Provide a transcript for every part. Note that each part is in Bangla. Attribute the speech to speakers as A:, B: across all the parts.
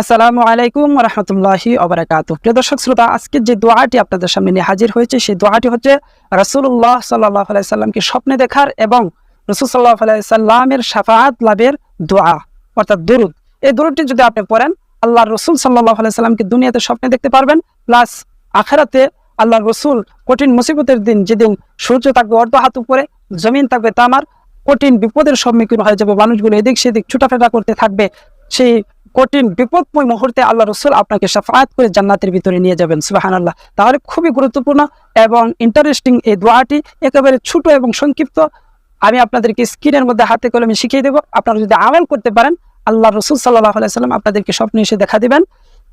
A: আসসালামু আলাইকুম রহমতুল্লাহি অবরাকাত প্রিয় দর্শক, শ্রোতা আজকে যে দোয়াটি আপনাদের সামনে নিয়ে হাজির হয়েছে, সেই দোয়াটি হচ্ছে রসুল্লাহ সাল্লাহ সাল্লামকে স্বপ্নে দেখার এবং রসুল সাল্লাহ সাল্লামের সাফাত লাভের দোয়া, অর্থাৎ দরুদ। এই দুরুদটি যদি আপনি পড়েন আল্লাহ রসুল সাল্লাহ সাল্লামকে দুনিয়াতে স্বপ্নে দেখতে পারবেন, প্লাস আখেরাতে আল্লাহ রসুল কঠিন মুসিবতের দিন, যেদিন সূর্য থাকবে অর্ধ হাত উপরে, জমিন থাকবে তামার, কঠিন বিপদের সম্মুখীন হয়ে যাবে মানুষগুলো, এদিক সেদিক ছুটাফেটা করতে থাকবে। সেই কঠিন বিপদময় মুহূর্তে আল্লাহ রসুল আপনাকে সাফায়াত করে জান্নাতের ভিতরে নিয়ে যাবেন সুবাহান আল্লাহ তাহলে খুবই গুরুত্বপূর্ণ এবং ইন্টারেস্টিং এই দোয়াটি, একেবারে ছোট এবং সংক্ষিপ্ত। আমি আপনাদেরকে স্ক্রিনের মধ্যে হাতে কলমে শিখিয়ে দেবো। আপনারা যদি আমল করতে পারেন, আল্লাহ রসুল সাল্লাহ সাল্লাম আপনাদেরকে স্বপ্নে এসে দেখা দিবেন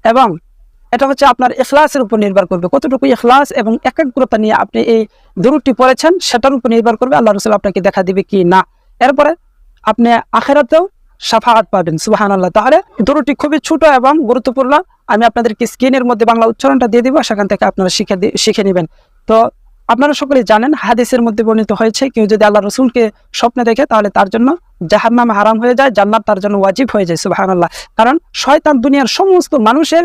A: এবং এটা হচ্ছে আপনার এখলাসের উপর নির্ভর করবে। কতটুকু এখলাস এবং একাগ্রতা নিয়ে আপনি এই দূরটি পড়েছেন, সেটার উপর নির্ভর করবে আল্লাহ রসুল আপনাকে দেখা দিবে কি না। এরপরে আপনি আখেরাতেও সাফাহাত পাবেন সুবাহান আল্লাহ তাহলে দূরটি খুবই ছোট এবং গুরুত্বপূর্ণ। আমি আপনাদেরকে স্ক্রিনের মধ্যে বাংলা উচ্চারণটা দিয়ে দিব, সেখান থেকে আপনারা শিখে শিখে নেবেন। তো আপনারা সকলে জানেন, হাদিসের মধ্যে বর্ণিত হয়েছে, কেউ যদি আল্লাহ রসুলকে স্বপ্নে দেখে, তাহলে তার জন্য জাহান্নাম হারাম হয়ে যায়, জান্নাত তার জন্য ওয়াজিব হয়ে যায় সুবাহান আল্লাহ কারণ শয়তান দুনিয়ার সমস্ত মানুষের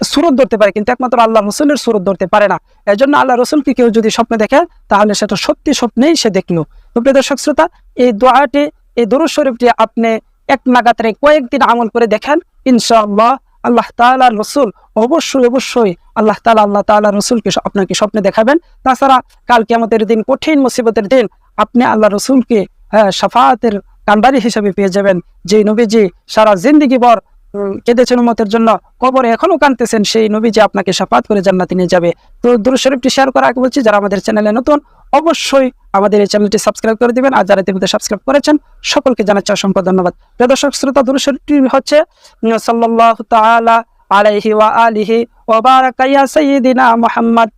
A: সুরত ধরতে পারে, কিন্তু একমাত্র আল্লাহ রসুলের সুরত ধরতে পারে না। এর জন্য আল্লাহ রসুলকে কেউ যদি স্বপ্নে দেখে, তাহলে সেটা সত্যি স্বপ্নেই সে দেখল। তো প্রিয় দর্শক শ্রোতা, এই দোয়াটি, এই দরুদ শরীফটি আপনি এক নাগাতারে কয়েকদিন আমল করে দেখেন, ইনশাআল্লাহ আল্লাহ তাআলা রসুল, অবশ্যই অবশ্যই আল্লাহ তাআলা আল্লাহ তাআলা রসুলকে আপনাকে স্বপ্নে দেখাবেন। তাছাড়া কাল কিয়ামতের দিন কঠিন মুসিবতের দিন আপনি আল্লাহ রসুলকে হ্যাঁ সাফাতের কান্ডারি হিসেবে পেয়ে যাবেন। যে নবীজি সারা জিন্দিগি বর কেঁদেছেন উম্মতের জন্য, কবরে এখনও কানতেছেন সেই নবী যে আপনাকে সাফাত করে জান্নাতি নিয়ে যাবে। তো দুরুদ শরীফটি শেয়ার করা আগে বলছি, যারা আমাদের চ্যানেলে নতুন, অবশ্যই আমাদের এই চ্যানেলটি সাবস্ক্রাইব করে দিবেন। আর যারা ইতিমধ্যে সাবস্ক্রাইব করেছেন সকলকে জানাচ্ছি অসংখ্য ধন্যবাদ। প্রিয় দর্শক শ্রোতা দুরুদ শরীফটি হচ্ছে উম, সাল্লাল্লাহু তাআলা আলাইহি ওয়া আলিহি ওয়া বারাকা ইয়া সাইয়্যিদিনা মুহাম্মদ।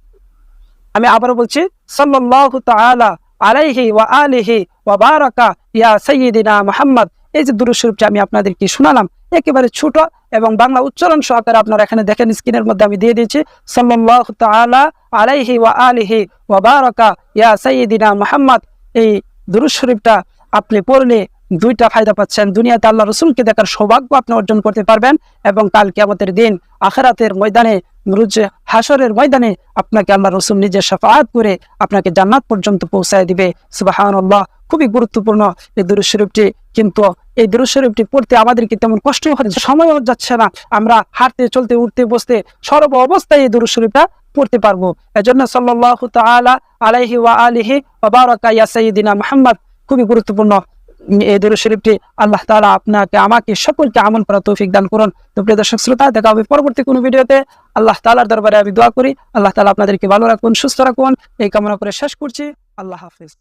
A: আমি আবারও বলছি সাল্লাল্লাহু তাআলা আলাইহি ওয়া আলিহি ওয়া বারাকা ইয়া সাইয়্যিদিনা মুহাম্মদ। এই যে দুরূদ আমি আপনাদেরকে শোনালাম একেবারে ছোট এবং বাংলা উচ্চারণ সহকারে আপনারা এখানে দেখেন স্ক্রিনের মধ্যে আমি দিয়ে দিয়েছি আলাইহি ওয়া আলিহি ওয়া বারাকা। ইয়া সাইয়্যিদিনা মুহাম্মদ। এই দুরূদ শরীফটা আপনি পড়লে দুইটা ফায়দা পাচ্ছেন। দুনিয়াতে আল্লাহ রসুলকে দেখার সৌভাগ্য আপনি অর্জন করতে পারবেন এবং কাল কিয়ামতের দিন আখেরাতের ময়দানে রুজে হাসরের ময়দানে আপনাকে আল্লাহ রসুল নিজের সাফাত করে আপনাকে জান্নাত পর্যন্ত পৌঁছায় দিবে। সুবাহান আল্লাহ খুবই গুরুত্বপূর্ণ এই দুরুদ শরীফটি কিন্তু এই দুরুদ শরীফটি পড়তে আমাদেরকে তেমন কষ্ট হচ্ছে সময়ও যাচ্ছে না। আমরা হাঁটতে, চলতে, উঠতে, বসতে সর্ব অবস্থায় এই দুরুদ শরীফটা পড়তে পারব। এজন্য সাল্লাল্লাহু তাআলা আলাইহি ওয়া আলিহি ওয়া বারাকা ইয়া সাইয়্যিদিনা খুবই গুরুত্বপূর্ণ এই দুরুদ শরীফটি আল্লাহ তালা আপনাকে, আমাকে, সকলকে আমল করা তৌফিক দান করুন। তো প্রিয় দর্শক শ্রোতা, দেখা হবে পরবর্তী কোনো ভিডিওতে। আল্লাহ তাআলার দরবারে আমি দোয়া করি। আল্লাহ তালা আপনাদেরকে ভালো রাখুন, সুস্থ রাখুন। এই কামনা করে শেষ করছি। আল্লাহ হাফিজ।